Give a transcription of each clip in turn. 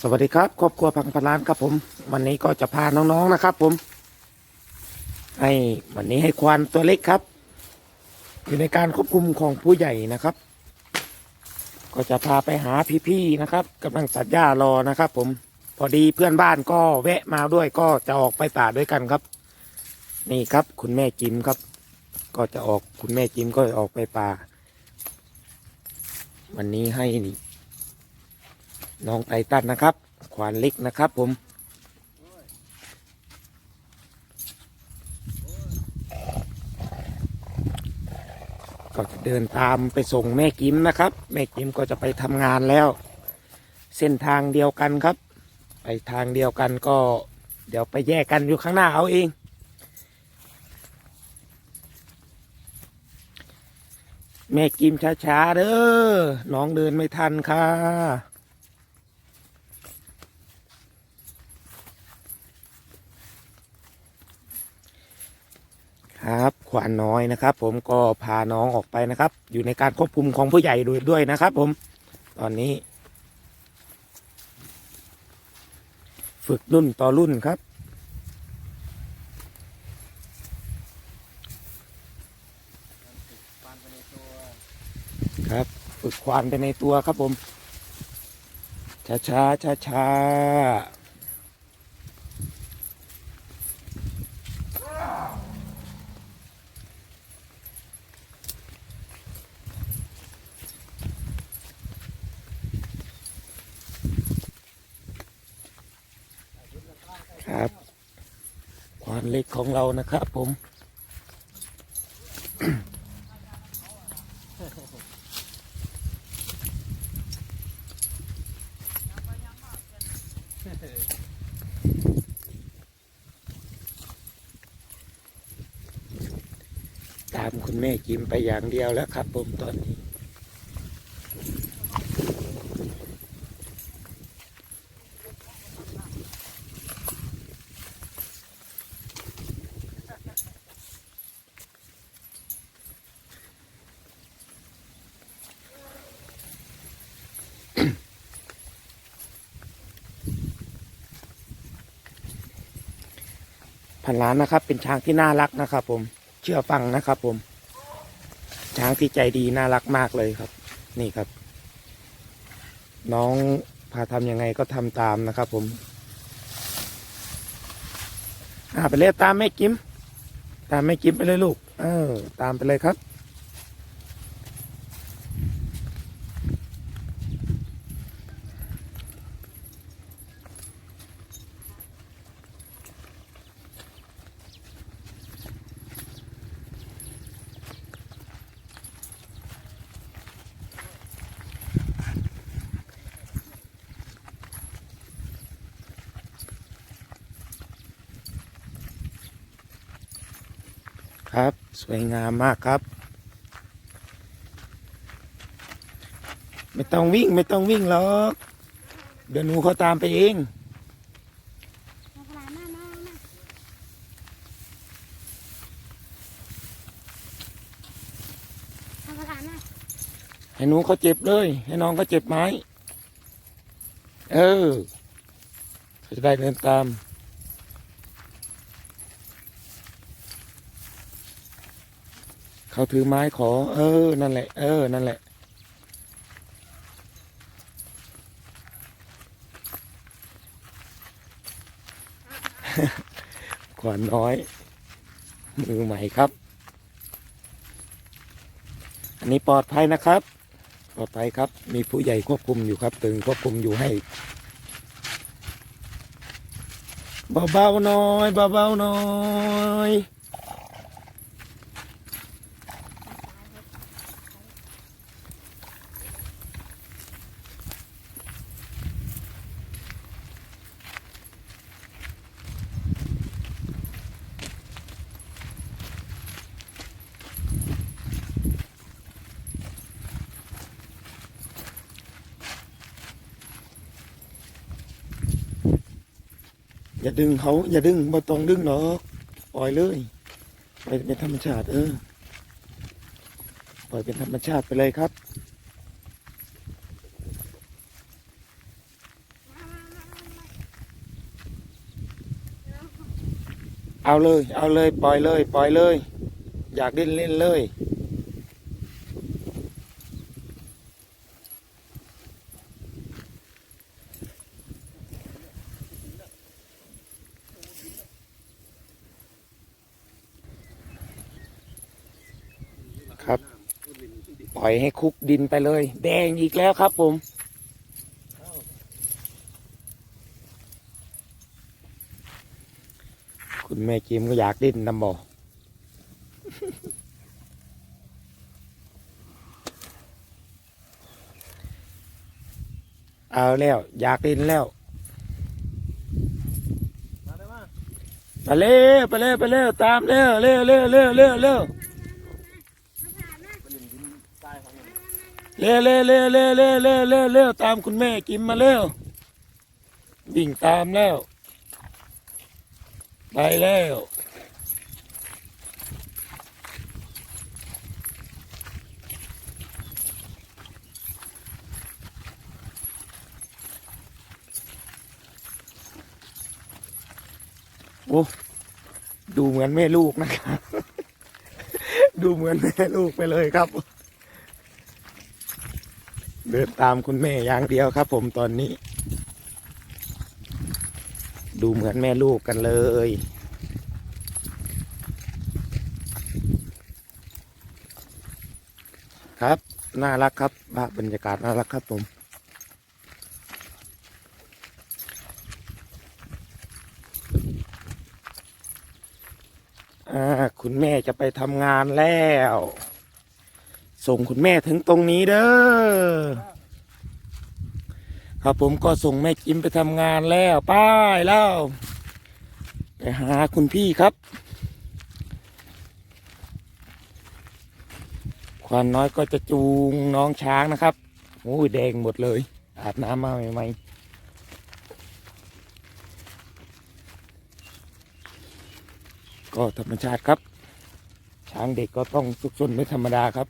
สวัสดีครับครอบครัวพังพลานครับผม วันนี้ก็จะพาน้องๆนะครับ ผม ให้วันนี้ให้ควานตัวเล็กครับ อยู่ในการควบคุมของผู้ใหญ่นะครับ ก็จะพาไปหาพี่ๆนะครับกำลังตัดหญ้ารอนะครับ ผม พอดีเพื่อนบ้านก็แวะมาด้วยก็จะออกไปป่าด้วยกันครับ นี่ครับ คุณแม่จิมครับ ก็จะออกคุณแม่จิมก็ออกไปป่า วันนี้ให้ น้องไททันนะครับ ควานเล็กนะครับผมก็จะเดินตามไปส่งแม่กิมนะครับ แม่กิมก็จะไปทำงานแล้ว เส้นทางเดียวกันครับ ไปทางเดียวกันก็เดี๋ยวไปแยกกันอยู่ข้างหน้าเอาเองแม่กิมช้าๆเด้อน้องเดินไม่ทันค่ะ ครับขวานน้อยนะครับ ผมก็พาน้องออกไปนะครับ อยู่ในการควบคุมของผู้ใหญ่ด้วยด้วยนะครับ ผมตอนนี้ ฝึกรุ่นต่อรุ่นครับ ครับ ฝึกควานไปในตัวครับผมช้าช้าช้าช้าๆครับ ควานเล็กของเรานะครับผม ตามคุณแม่กิมไปอย่างเดียวแล้วครับผมตอนนี้ พันล้านนะครับ เป็นช้างที่น่ารักนะครับ ผมเชื่อฟังนะครับ ผม ช้างที่ใจดีน่ารักมากเลยครับ นี่ครับ น้องพาทำยังไงก็ทำตามนะครับ ผมอ่าไปเลยตามแม่กิมตามแม่กิมไปเลยลูก เออ ตามไปเลยครับ ครับ สวยงามมากครับ ไม่ต้องวิ่งไม่ต้องวิ่งหรอก เดี๋ยวหนูเขาตามไปเองมาขนาดนั้นนะมาขนาดนั้นให้หนูเขาเจ็บเลย ให้น้องเขาเจ็บไหมเออเขาจะได้เดินตาม เขาถือไม้ขอ เออ นั่นแหละ เออ นั่นแหละ ขวานน้อย มือใหม่ครับ อันนี้ปลอดภัยนะครับ ปลอดภัยครับ มีผู้ใหญ่ควบคุมอยู่ครับ ตึงควบคุมอยู่ให้เบาๆน่อยเบาๆน่อย อย่าดึงเขาอย่าดึงมาตรงดึงหรอกปล่อยเลยปล่อยเป็นธรรมชาติ เออปล่อยเป็นธรรมชาติไปเลยครับเอาเลย เอาเลย ปล่อยเลย ปล่อยเลย อยากเล่นเล่นเลย ครับ ปล่อยให้คุกดินไปเลย แดงอีกแล้วครับ ผมคุณแม่กิมก็อยากดิ้นนำบ่เอาแล้ว อยากดิ้นแล้วได้มาไปเร็วไปเร็วไปเร็วตามเร็วเร็วเร็วเร็วเร็วเร็ว ไปเล่นดินทรายของมัน เร็วเร็วเร็วเร็วเร็วเร็วเร็วเร็วตามคุณแม่กิมมาเร็ววิ่งตามแล้ว ไปแล้ว โอ้ดูเหมือนแม่ลูกนะครับ ดูเหมือนแม่ลูกไปเลยครับ เดินตามคุณแม่อย่างเดียวครับ ผมตอนนี้ ดูเหมือนแม่ลูกกันเลย ครับ น่ารักครับบรรยากาศน่ารักครับผมคุณแม่จะไปทำงานแล้ว ส่งคุณแม่ถึงตรงนี้เด้อครับผมก็ส่งแม่จิมไปทำงานแล้วป้ายแล้วไปหาคุณพี่ครับ ควานน้อยก็จะจูงน้องช้างนะครับโอ้ยแดงหมดเลย อาบน้ำมาใหม่ๆก็ธรรมชาติครับ ช้างเด็กก็ต้องสุกซนไม่ธรรมดาครับ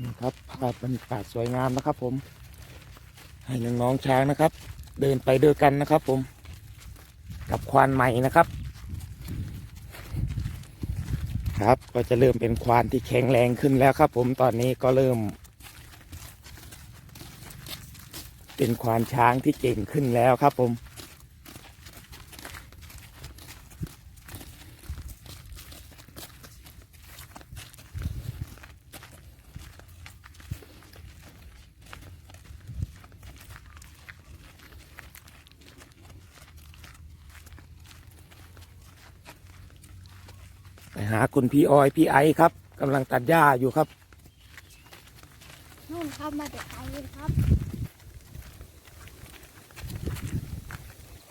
นี่ครับภาพบรรยากาศสวยงามนะครับผม ให้น้องๆช้างนะครับ เดินไปด้วยกันนะครับผม กับควานใหม่นะครับ ครับก็จะเริ่มเป็นควานที่แข็งแรงขึ้นแล้วครับ ผมตอนนี้ก็เริ่ม เป็นควานช้างที่เก่งขึ้นแล้วครับผม หาคุณพี่ออยพี่ไอครับกำลังตัดหญ้าอยู่ครับ นู่นครับมาจากไทยครับ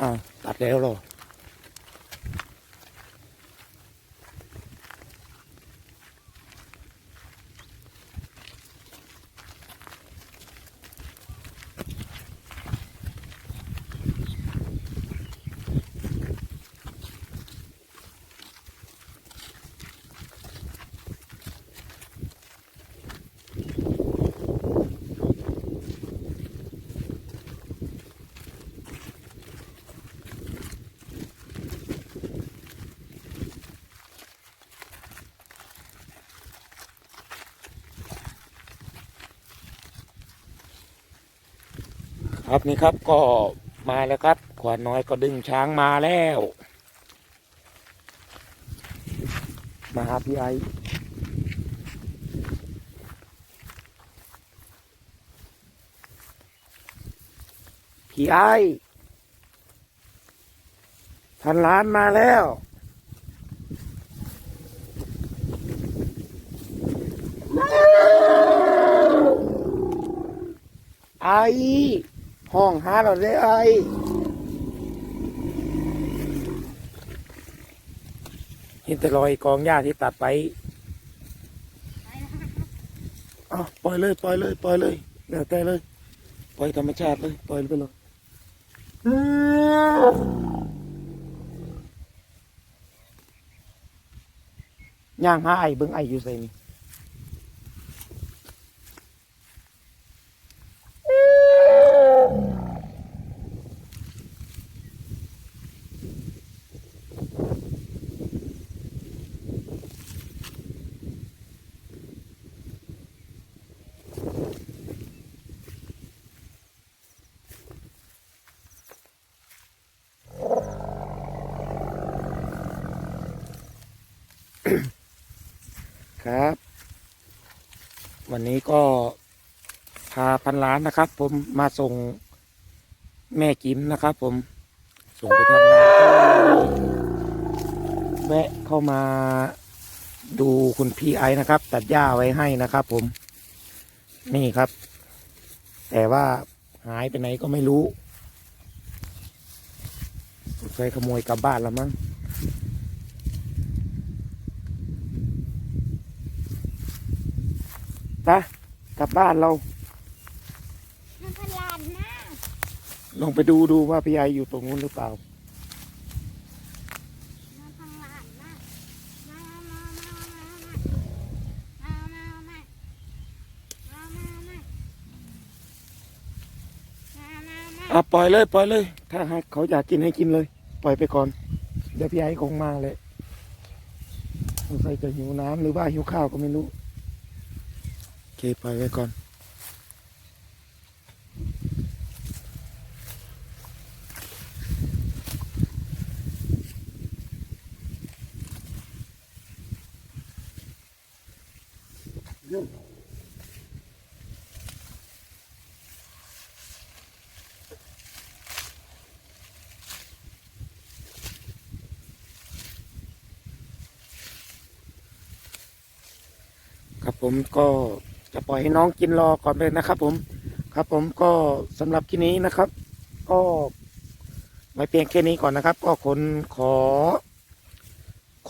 อ่าวตัดแล้วเหรอ ครับนี่ครับก็มาแล้วครับ ขวานน้อยก็ดึงช้างมาแล้ว มาหาพี่ไอพี่ไอพันล้านมาแล้วไอ ห้องหาเราได้ไอเห็นแต่รอยกองหญ้าที่ตัดไปอ้าปล่อยเลยปล่อยเลยปล่อยเลยแล้วแต่เลยปล่อยธรรมชาติเลยปล่อยไปเลยย่างหาไอเบิ้งไออยู่ใส่นี่ ครับ วันนี้ก็พาพันล้านนะครับ ผมมาส่งแม่กิมนะครับ ผมส่งไปทำงานแวะเข้ามาดูคุณพี่ไอนะครับ ตัดหญ้าไว้ให้นะครับ ผม นี่ครับ แต่ว่าหายไปไหนก็ไม่รู้ใส่ขโมยกลับบ้านแล้วมั้ง ไปกลับบ้านเรามันพลานมากลองไปดูดูว่าพี่ไออยู่ตรงนู้นหรือเปล่า มันพลานมากมามามามามามามามามามามามามาอะปล่อยเลยปล่อยเลย ถ้าหากเขาอยากกินให้กินเลย ปล่อยไปก่อน เดี๋ยวพี่ไอ้คงมาเลยสงสัยจะหิวน้ำหรือว่าหิวข้าวก็ไม่รู้โอเค ปล่อยไว้ก่อน ครับผมก็ จะปล่อยให้น้องกินรอก่อนเลยนะครับ ผมครับ ผมก็สำหรับที่นี้นะครับ ก็ไว้เพียงแค่นี้ก่อนนะครับ ก็คนขอ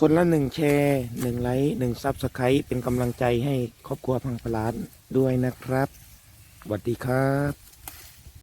คนละหนึ่งแชร์หนึ่งไลค์หนึ่งซับสไครต์เป็นกำลังใจให้ครอบครัวพังพลานด้วยนะครับสวัสดีครับ